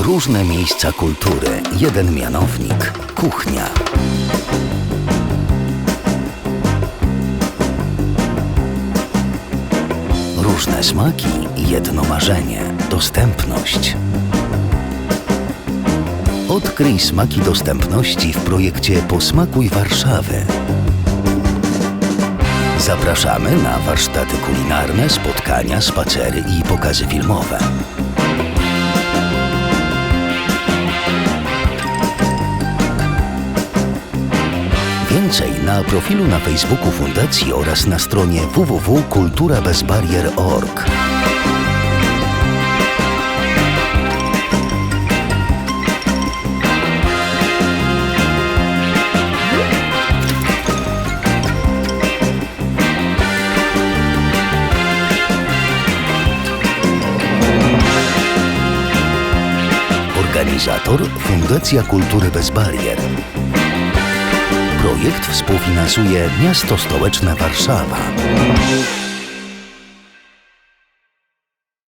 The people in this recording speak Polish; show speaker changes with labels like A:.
A: Różne miejsca kultury, jeden mianownik, kuchnia. Różne smaki, jedno marzenie, dostępność. Odkryj smaki dostępności w projekcie Posmakuj Warszawy. Zapraszamy na warsztaty kulinarne, spotkania, spacery i pokazy filmowe. Więcej na profilu na Facebooku Fundacji oraz na stronie www.kulturabezbarier.org. Organizator Fundacja Kultury Bez Barier. Projekt współfinansuje Miasto Stołeczne Warszawa.